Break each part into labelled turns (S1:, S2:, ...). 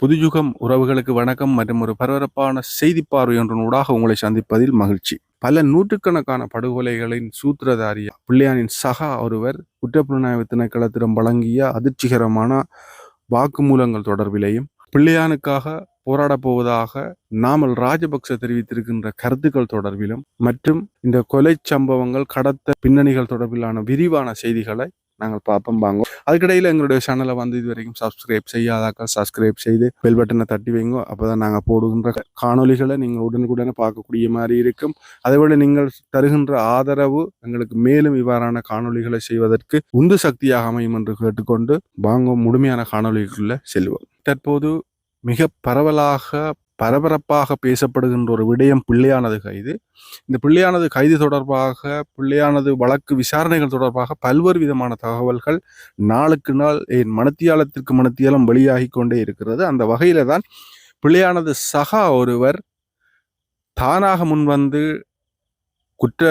S1: புதுயுகம் உறவுகளுக்கு வணக்கம் மற்றும் ஒரு பரபரப்பான செய்தி பார்வை ஒன்றினூடாக உங்களை சந்திப்பதில் மகிழ்ச்சி. பல நூற்றுக்கணக்கான படுகொலைகளின் சூத்திரதாரியா பிள்ளையானின் சகா ஒருவர் குற்றப்புலனாய்வு திணைக்களத்திடம் வழங்கிய அதிர்ச்சிகரமான வாக்குமூலங்கள் தொடர்பிலேயும் பிள்ளையானுக்காக போராடப் போவதாக நாமல் ராஜபக்ச தெரிவித்திருக்கின்ற கருத்துக்கள் தொடர்பிலும் மற்றும் இந்த கொலை சம்பவங்கள் கடத்த பின்னணிகள் தொடர்பிலான விரிவான செய்திகளை நாங்கள் பார்ப்போம் வாங்க அதுக்கிடையில் எங்களுடைய சேனலை வந்து இது வரைக்கும் சப்ஸ்கிரைப் செய்யாதாக்கள் சப்ஸ்கிரைப் செய்து பெல் பட்டனை தட்டி வைங்க அப்பதான் நாங்கள் போடுகின்ற காணொளிகளை நீங்கள் உடனுக்குடனே பார்க்கக்கூடிய மாதிரி இருக்கும். அதேபோல் நீங்கள் தருகின்ற ஆதரவு எங்களுக்கு மேலும் இவ்வாறான காணொளிகளை செய்வதற்கு உந்து சக்தியாக அமையும் என்று கேட்டுக்கொண்டு வாங்க முழுமையான காணொளிக்குள்ள செல்வோம். தற்போது மிக பரவலாக பரபரப்பாக பேசப்படுகின்ற ஒரு விடயம் பிள்ளையானது கைது. இந்த பிள்ளையானது கைது தொடர்பாக பிள்ளையானது வழக்கு விசாரணைகள் தொடர்பாக பல்வேறு விதமான தகவல்கள் நாளுக்கு நாள் என் மனத்தியாலத்திற்கு மனத்தியாலம் வெளியாகி கொண்டே இருக்கிறது. அந்த வகையில தான் பிள்ளையானது சகா ஒருவர் தானாக முன்வந்து குற்ற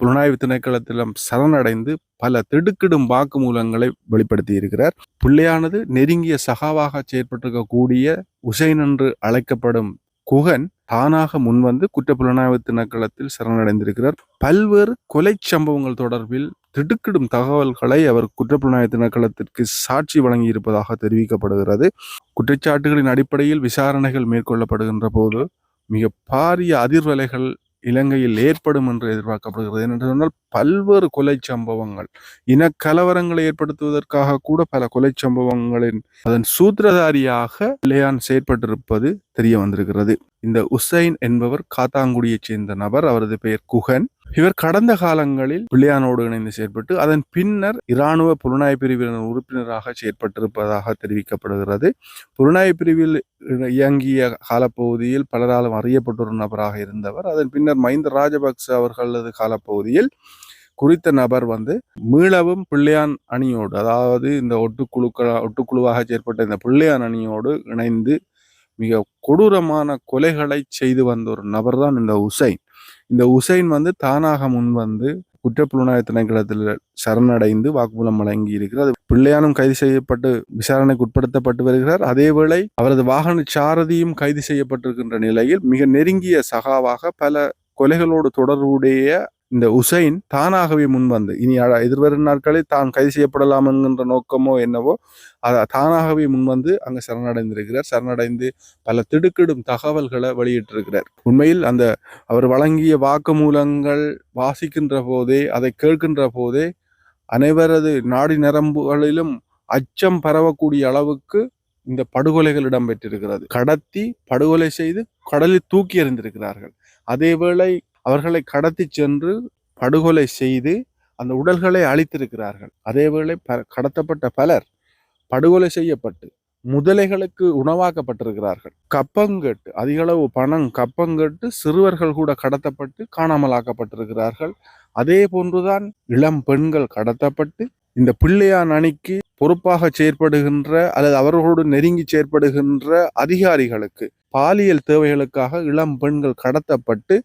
S1: புலனாய்வு திணைக்களத்திலும் சரணடைந்து பல திடுக்கிடும் வாக்குமூலங்களை வெளிப்படுத்தி இருக்கிறார் பிள்ளையானது நெருங்கிய சகாவாக செயற்பட்டிருக்கக்கூடிய உசைன் என்று அழைக்கப்படும் குகன் தானாக முன்வந்து குற்ற புலனாய்வு திணைக்களத்தில் சரணடைந்திருக்கிறார். பல்வேறு கொலை சம்பவங்கள் தொடர்பில் திடுக்கிடும் தகவல்களை அவர் குற்றப்புலனாய்வு திணைக்களத்திற்கு சாட்சி வழங்கியிருப்பதாக தெரிவிக்கப்படுகிறது. குற்றச்சாட்டுகளின் அடிப்படையில் விசாரணைகள் மேற்கொள்ளப்படுகின்ற போது மிக பாரிய அதிர்வலைகள் இலங்கையில் ஏற்படும் என்று எதிர்பார்க்கப்படுகிறது. என்று சொன்னால் பல்வேறு கொலை சம்பவங்கள் இனக்கலவரங்களை ஏற்படுத்துவதற்காக கூட பல கொலை சம்பவங்களின் அதன் சூத்திரதாரியாக லேயான் செயற்பட்டிருப்பது தெரிய வந்திருக்கிறது. இந்த உசைன் என்பவர் காத்தாங்குடியைச் சேர்ந்த நபர் அவரது பெயர் குகன். இவர் கடந்த காலங்களில் பிள்ளையானோடு இணைந்து செயற்பட்டு அதன் பின்னர் இராணுவ புலனாய்வு பிரிவினர் உறுப்பினராக செயற்பட்டிருப்பதாக தெரிவிக்கப்படுகிறது. புலனாய்வு பிரிவில் இயங்கிய காலப்பகுதியில் பலராலும் அறியப்பட்ட ஒரு நபராக இருந்தவர். அதன் பின்னர் மஹிந்த ராஜபக்ச அவர்களது காலப்பகுதியில் குறித்த நபர் வந்து மீளவும் பிள்ளையான் அணியோடு அதாவது இந்த ஒட்டுக்குழுக்கள் ஒட்டுக்குழுவாக செயற்பட்ட இந்த பிள்ளையான் அணியோடு இணைந்து மிக கொடூரமான கொலைகளை செய்து வந்த ஒரு நபர் தான் இந்த உசைன். இந்த உசைன் வந்து தானாக முன் வந்து குற்றப்புலனாய்வு திணைக்களத்தில் சரணடைந்து வாக்குமூலம் வழங்கி இருக்கிறார். பிள்ளையானும் கைது செய்யப்பட்டு விசாரணைக்கு உட்படுத்தப்பட்டு வருகிறார். அதேவேளை அவரது வாகன சாரதியும் கைது செய்யப்பட்டிருக்கின்ற நிலையில் மிக நெருங்கிய சகாவாக பல கொலைகளோடு தொடர்புடைய இந்த உசைன் தானாகவே முன்வந்து இனி அ- எதிர்வரும் நாட்களில் தான் கைது செய்யப்படலாம் என்கின்ற நோக்கமோ என்னவோ அதை தானாகவே முன்வந்து அங்கே சரணடைந்திருக்கிறார். சரணடைந்து பல திடுக்கிடும் தகவல்களை வெளியிட்டிருக்கிறார். உண்மையில் அந்த அவர் வழங்கிய வாக்குமூலங்கள் வாசிக்கின்ற போதே அதை கேட்கின்ற போதே அனைவரது நாடி நரம்புகளிலும் அச்சம் பரவக்கூடிய அளவுக்கு இந்த படுகொலைகள் இடம்பெற்றிருக்கிறது. கடத்தி படுகொலை செய்து கடலில் தூக்கி எறிந்திருக்கிறார்கள். அதேவேளை அவர்களை கடத்தி சென்று படுகொலை செய்து அந்த உடல்களை அழித்திருக்கிறார்கள். அதேவேளை ப கடத்தப்பட்ட பலர் படுகொலை செய்யப்பட்டு முதலைகளுக்கு உணவாக்கப்பட்டிருக்கிறார்கள். கப்பங்கட்டு அதிகளவு பணம் கப்பங்கட்டு சிறுவர்கள் கூட கடத்தப்பட்டு காணாமலாக்கப்பட்டிருக்கிறார்கள். அதே போன்றுதான் இளம் பெண்கள் கடத்தப்பட்டு இந்த பிள்ளையான் அணிக்கு பொறுப்பாக செயற்படுகின்ற அல்லது அவர்களோடு நெருங்கி செயற்படுகின்ற அதிகாரிகளுக்கு பாலியல் தேவைகளுக்காக இளம் பெண்கள் கடத்தப்பட்டு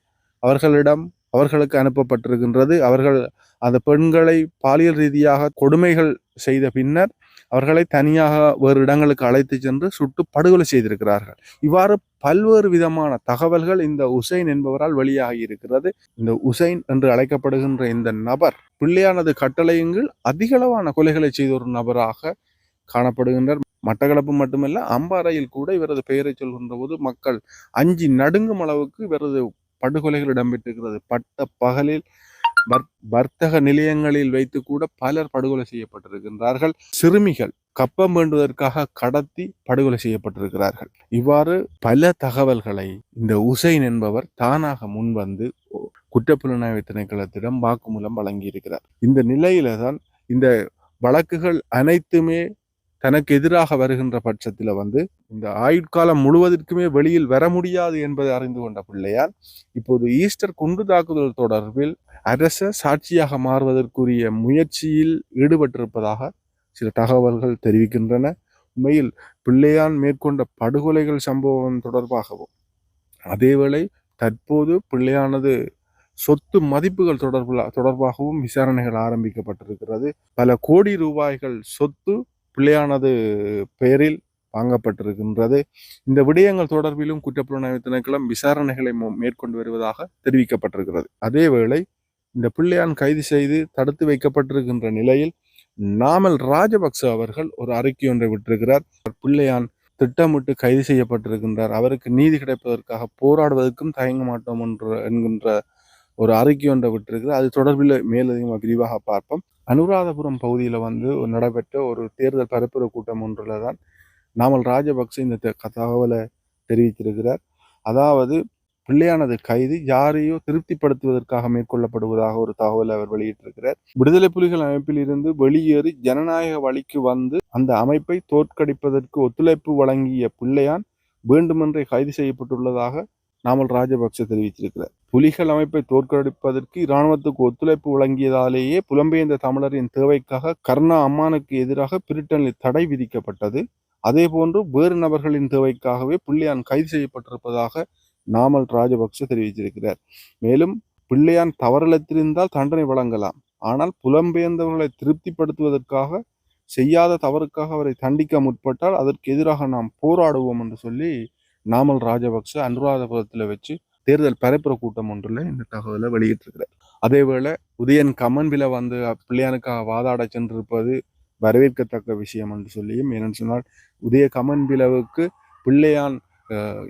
S1: அவர்களிடம் அவர்களுக்கு அனுப்பப்பட்டிருக்கின்றது. அவர்கள் அந்த பெண்களை பாலியல் ரீதியாக கொடுமைகள் செய்த பின்னர் அவர்களை தனியாக வேறு இடங்களுக்கு அழைத்து சென்று சுட்டு படுகொலை செய்திருக்கிறார்கள். இவ்வாறு பல்வேறு விதமான தகவல்கள் இந்த உசைன் என்பவரால் வெளியாகி இருக்கிறது. இந்த உசைன் என்று அழைக்கப்படுகின்ற இந்த நபர் பிள்ளையானது கட்டளையுங்கள் அதிகளவான கொலைகளை செய்த ஒரு நபராக காணப்படுகின்றார். மட்டக்களப்பு மட்டுமல்ல அம்பாறையில் கூட இவரது பெயரை சொல்கின்ற போது மக்கள் அஞ்சி நடுங்கும் அளவுக்கு இவரது படுகொலைகள் இடம்பெற்றிருக்கிறது. பட்ட பகலில் வர்- வர்த்தக நிலையங்களில் வைத்து கூட பலர் படுகொலை செய்யப்பட்டிருக்கின்றார்கள். சிறுமிகள் கப்பம் வேண்டுவதற்காக கடத்தி படுகொலை செய்யப்பட்டிருக்கிறார்கள். இவ்வாறு பல தகவல்களை இந்த உசைன் என்பவர் தானாக முன்வந்து குற்றப்புலனாய்வு திணைக்களத்திடம் வாக்குமூலம் வழங்கியிருக்கிறார். இந்த நிலையில தான் இந்த வழக்குகள் அனைத்துமே தனக்கு எதிராக வருகின்ற பட்சத்தில் வந்து இந்த ஆயுட்காலம் முழுவதற்குமே வெளியில் வர முடியாது என்பதை அறிந்து கொண்ட பிள்ளையார் இப்போது ஈஸ்டர் குண்டு தாக்குதல் தொடர்பில் அரச சாட்சியாக மாறுவதற்குரிய முயற்சியில் ஈடுபட்டிருப்பதாக சில தகவல்கள் தெரிவிக்கின்றன. உண்மையில் பிள்ளையான் மேற்கொண்ட படுகொலைகள் சம்பவம் தொடர்பாகவும் அதேவேளை தற்போது பிள்ளையானது சொத்து மதிப்புகள் தொடர்புல தொடர்பாகவும் விசாரணைகள் ஆரம்பிக்கப்பட்டிருக்கிறது. பல கோடி ரூபாய்கள் சொத்து பிள்ளையானது பெயரில் வாங்கப்பட்டிருக்கின்றது. இந்த விடயங்கள் தொடர்பிலும் குற்றப்புலனாய்வு திணைக்களம் விசாரணைகளை மேற்கொண்டு வருவதாக தெரிவிக்கப்பட்டிருக்கிறது. அதேவேளை இந்த பிள்ளையான் கைது செய்து தடுத்து வைக்கப்பட்டிருக்கின்ற நிலையில் நாமல் ராஜபக்ச அவர்கள் ஒரு அறிக்கை ஒன்றை விட்டிருக்கிறார். பிள்ளையான் திட்டமிட்டு கைது செய்யப்பட்டிருக்கின்றார். அவருக்கு நீதி கிடைப்பதற்காக போராடுவதற்கும் தயங்க மாட்டோம் என்ற என்கின்ற ஒரு அறிக்கை ஒன்றை விட்டிருக்கிறார். அது தொடர்பில் மேலதிகமாக விரிவாக பார்ப்போம். அனுராதபுரம் பகுதியில் வந்து ஒரு நடைபெற்ற ஒரு தேர்தல் பரப்புரை கூட்டம் ஒன்றில் தான் நாமல் ராஜபக்ச இந்த த- தகவலை தெரிவித்திருக்கிறார். அதாவது பிள்ளையானது கைது யாரையோ திருப்திப்படுத்துவதற்காக மேற்கொள்ளப்படுவதாக ஒரு தகவலை அவர் வெளியிட்டிருக்கிறார். விடுதலை புலிகள் அமைப்பில் இருந்து வெளியேறி ஜனநாயக வழிக்கு வந்து அந்த அமைப்பை தோற்கடிப்பதற்கு ஒத்துழைப்பு வழங்கிய பிள்ளையான் வேண்டுமென்றே கைது செய்யப்பட்டுள்ளதாக நாமல் ராஜபக்ச தெரிவித்திருக்கிறார். புலிகள் அமைப்பை தோற்கடிப்பதற்கு இராணுவத்துக்கு ஒத்துழைப்பு வழங்கியதாலேயே புலம்பெயர்ந்த தமிழரின் தேவைக்காக கர்ணா அம்மானுக்கு எதிராக பிரிட்டனில் தடை விதிக்கப்பட்டது. அதேபோன்று வேறு நபர்களின் தேவைக்காகவே பிள்ளையான் கைது செய்யப்பட்டிருப்பதாக நாமல் ராஜபக்ச தெரிவித்திருக்கிறார். மேலும் பிள்ளையான் தவறிழைத்திருந்தால் தண்டனை வழங்கலாம். ஆனால் புலம்பெயர்ந்தவர்களை திருப்திப்படுத்துவதற்காக செய்யாத தவறுக்காக அவரை தண்டிக்க முற்பட்டால் அதற்கு எதிராக நாம் போராடுவோம் என்று சொல்லி நாமல் ராஜபக்ச அனுராதபுரத்தில் வச்சு தேர்தல் பரப்புற கூட்டம் ஒன்றில் இந்த தகவலை வெளியிட்டிருக்கிறார். அதேவேளை உதயன் கமன்பில வந்து பிள்ளையானுக்காக வாதாட சென்றிருப்பது வரவேற்கத்தக்க விஷயம் என்று சொல்லியும் ஏனென்று சொன்னால் உதய கமன்பிலவுக்கு பிள்ளையான்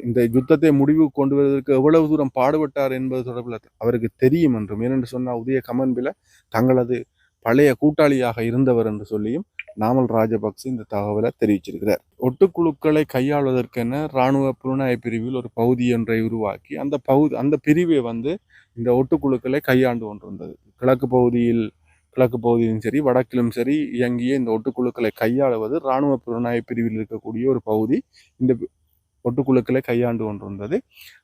S1: இந்த யுத்தத்தை முடிவுக்கு கொண்டு வருவதற்கு எவ்வளவு தூரம் பாடுபட்டார் என்பது தொடர்பில் அவருக்கு தெரியும் என்றும் ஏனென்று சொன்னால் உதய கமன்பில தங்களது பழைய கூட்டாளியாக இருந்தவர் என்று சொல்லியும் நாமல் ராஜபக்ச இந்த தகவலை தெரிவிச்சிருக்கிறார். ஒட்டுக்குழுக்களை கையாள்வதற்கென இராணுவ புலனாய்வு பிரிவில் ஒரு பகுதி ஒன்றை உருவாக்கி அந்த பகுதி அந்த பிரிவை வந்து இந்த ஒட்டுக்குழுக்களை கையாண்டு கொண்டிருந்தது. கிழக்கு பகுதியில் கிழக்கு பகுதியிலும் சரி வடக்கிலும் சரி இயங்கிய இந்த ஒட்டுக்குழுக்களை கையாளுவது இராணுவ புலனாய்வு பிரிவில் இருக்கக்கூடிய ஒரு பகுதி இந்த ஒட்டுக்குழுக்களை கையாண்டு கொண்டிருந்தது.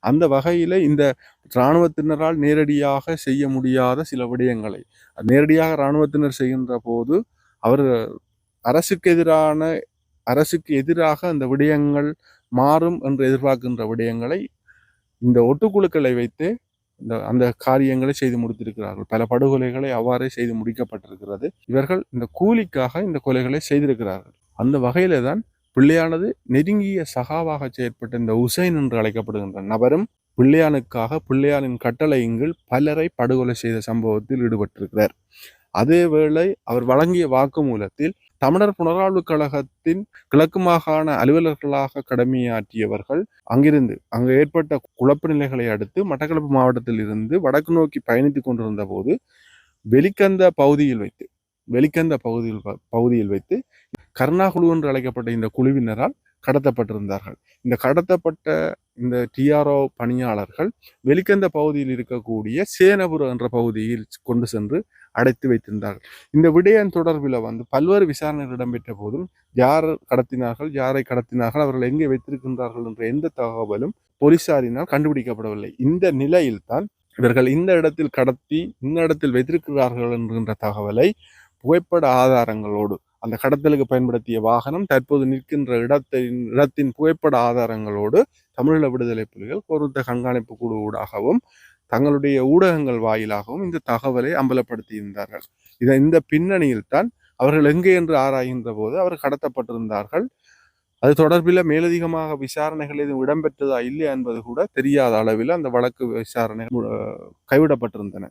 S1: அந்த வகையில் இந்த இராணுவத்தினரால் நேரடியாக செய்ய முடியாத சில விடயங்களை நேரடியாக இராணுவத்தினர் செய்கின்ற போது அவர் அரசுக்கு எதிரான அரசுக்கு எதிராக அந்த விடயங்கள் மாறும் என்று எதிர்பார்க்கின்ற விடயங்களை இந்த ஒட்டுக்குழுக்களை வைத்து இந்த அந்த காரியங்களை செய்து முடித்திருக்கிறார்கள். பல படுகொலைகளை அவ்வாறே செய்து முடிக்கப்பட்டிருக்கிறது. இவர்கள் இந்த கூலிக்காக இந்த கொலைகளை செய்திருக்கிறார்கள். அந்த வகையில தான் பிள்ளையானது நெருங்கிய சகாவாக செயற்பட்ட இந்த உசைன் என்று அழைக்கப்படுகின்ற நபரும் பிள்ளையானுக்காக பிள்ளையானின் கட்டளையின் கீழ் பலரை படுகொலை செய்த சம்பவத்தில் ஈடுபட்டிருக்கிறார். அதேவேளை அவர் வழங்கிய வாக்குமூலத்தில் தமிழர் புனராழ்வு கழகத்தின் கிழக்கு மாகாண அலுவலர்களாக கடமையாற்றியவர்கள் அங்கிருந்து அங்கு ஏற்பட்ட குழப்ப நிலைகளை அடுத்து மட்டக்களப்பு மாவட்டத்தில் இருந்து வடக்கு நோக்கி பயணித்துக் கொண்டிருந்த போது வெளிக்கந்த பகுதியில் வைத்து வெளிக்கந்த பகுதியில் பகுதியில் வைத்து கர்ணாகுழு என்று அழைக்கப்பட்ட இந்த குழுவினரால் கடத்தப்பட்டிருந்தார்கள். இந்த கடத்தப்பட்ட இந்த டிஆர்ஓ பணியாளர்கள் வெளிக்கந்த பகுதியில் இருக்கக்கூடிய சேனபுரம் என்ற பகுதியில் கொண்டு சென்று அடைத்து வைத்திருந்தார்கள். இந்த விடயம் தொடர்பில் வந்து பல்வேறு விசாரணைகள் இடம்பெற்ற போதும் யார் கடத்தினார்கள் யாரை கடத்தினார்கள் அவர்கள் எங்கே வைத்திருக்கின்றார்கள் என்ற எந்த தகவலும் போலீசாரினால் கண்டுபிடிக்கப்படவில்லை. இந்த நிலையில்தான் இவர்கள் இந்த இடத்தில் கடத்தி இந்த இடத்தில் வைத்திருக்கிறார்கள் என்கின்ற தகவலை புகைப்பட ஆதாரங்களோடு அந்த கடத்தலுக்கு பயன்படுத்திய வாகனம் தற்போது நிற்கின்ற இடத்தின் இடத்தின் புகைப்பட ஆதாரங்களோடு தமிழீழ விடுதலை புலிகள் பொருத்த கண்காணிப்பு குழு ஊடாகவும் தங்களுடைய ஊடகங்கள் வாயிலாகவும் இந்த தகவலை அம்பலப்படுத்தியிருந்தார்கள். இதை இந்த பின்னணியில் தான் அவர்கள் எங்கே என்று ஆராய்கின்ற போது அவர் கடத்தப்பட்டிருந்தார்கள். அது தொடர்பில் மேலதிகமாக விசாரணைகள் எதுவும் இடம்பெற்றதா இல்லையா என்பது கூட தெரியாத அளவில் அந்த வழக்கு விசாரணை கைவிடப்பட்டிருந்தன.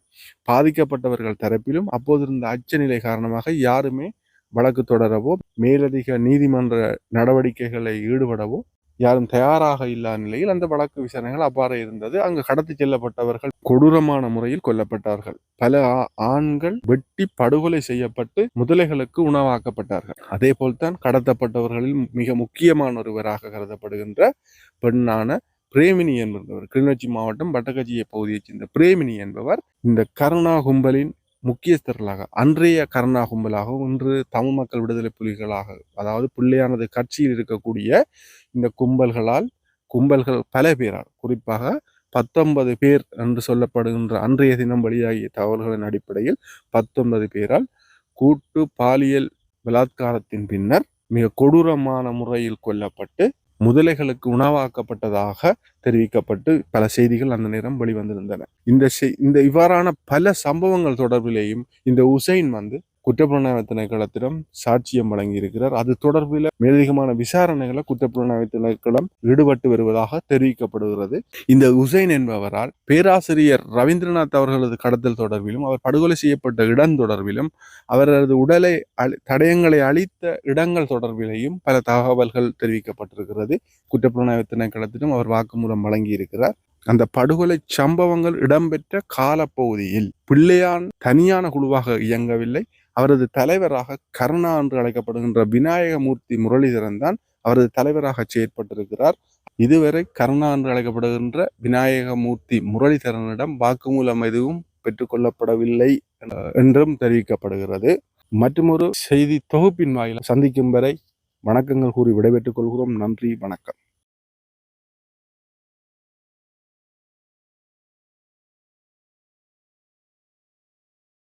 S1: பாதிக்கப்பட்டவர்கள் தரப்பிலும் அப்போது இருந்த அச்சநிலை காரணமாக யாருமே வழக்கு தொடரவோ மேலதிக நீதிமன்ற நடவடிக்கைகளை ஈடுபடவோ யாரும் தயாராக இல்லாத நிலையில் அந்த வழக்கு விசாரணைகள் அவ்வாறு இருந்தது. அங்கு கடத்தி செல்லப்பட்டவர்கள் கொடூரமான முறையில் கொல்லப்பட்டார்கள். பல ஆ- ஆண்கள் வெட்டி படுகொலை செய்யப்பட்டு முதலைகளுக்கு உணவாக்கப்பட்டார்கள். அதே போல்தான் கடத்தப்பட்டவர்களில் மிக முக்கியமான ஒருவராக கருதப்படுகின்ற பெண்ணான பிரேமினி என்பவர். கிளிநொச்சி மாவட்டம் வட்டக்கச்சிய பகுதியைச் சேர்ந்த பிரேமினி என்பவர் இந்த கருணா கும்பலின் முக்கியஸ்தர்களாக அன்றைய கருணா கும்பலாக இன்று தமிழ் மக்கள் விடுதலை புலிகளாக அதாவது பிள்ளையானது கட்சியில் இருக்கக்கூடிய இந்த கும்பல்களால் கும்பல்கள் பல பேரால் குறிப்பாக பத்தொன்பது பேர் என்று சொல்லப்படுகின்ற அன்றைய தினம் வெளியாகிய தகவல்களின் அடிப்படையில் பத்தொன்பது பேரால் கூட்டு பாலியல் பலாத்காரத்தின் பின்னர் மிக கொடூரமான முறையில் கொல்லப்பட்டு முதலைகளுக்கு உணவாக்கப்பட்டதாக தெரிவிக்கப்பட்டு பல செய்திகள் அந்த நேரம் வெளிவந்திருந்தன. இந்த இந்த இவ்வாறான பல சம்பவங்கள் தொடர்பிலேயும் இந்த உசைன் வந்து குற்றப்புலனாய்வு திணைக்களத்திடம் சாட்சியம் வழங்கியிருக்கிறார். அது தொடர்பில் மேலதிகமான விசாரணைகளை குற்றப்புலனாய்வு திணைக்களம் ஈடுபட்டு வருவதாக தெரிவிக்கப்படுகிறது. இந்த உசைன் என்பவரால் பேராசிரியர் ரவீந்திரநாத் அவர்களது கடத்தல் தொடர்பிலும் அவர் படுகொலை செய்யப்பட்ட இடம் தொடர்பிலும் அவரது உடலை அழி தடயங்களை அளித்த இடங்கள் தொடர்பிலேயும் பல தகவல்கள் தெரிவிக்கப்பட்டிருக்கிறது. குற்றப்புலனாய்வு திணைக்களத்திடம் அவர் வாக்குமூலம் வழங்கியிருக்கிறார். அந்த படுகொலை சம்பவங்கள் இடம்பெற்ற காலப்பகுதியில் பிள்ளையான் தனியான குழுவாக இயங்கவில்லை. அவரது தலைவராக கருணா என்று அழைக்கப்படுகின்ற விநாயகமூர்த்தி முரளிதரன் தான் அவரது தலைவராக செயற்பட்டிருக்கிறார். இதுவரை கருணா என்று அழைக்கப்படுகின்ற விநாயகமூர்த்தி முரளிதரனிடம் வாக்குமூலம் எதுவும் பெற்றுக்கொள்ளப்படவில்லை என்றும் தெரிவிக்கப்படுகிறது. மற்றொரு செய்தி தொகுப்பின் வாயிலாக சந்திக்கும் வரை வணக்கங்கள் கூறி விடைபெற்றுக் கொள்கிறோம். நன்றி வணக்கம்.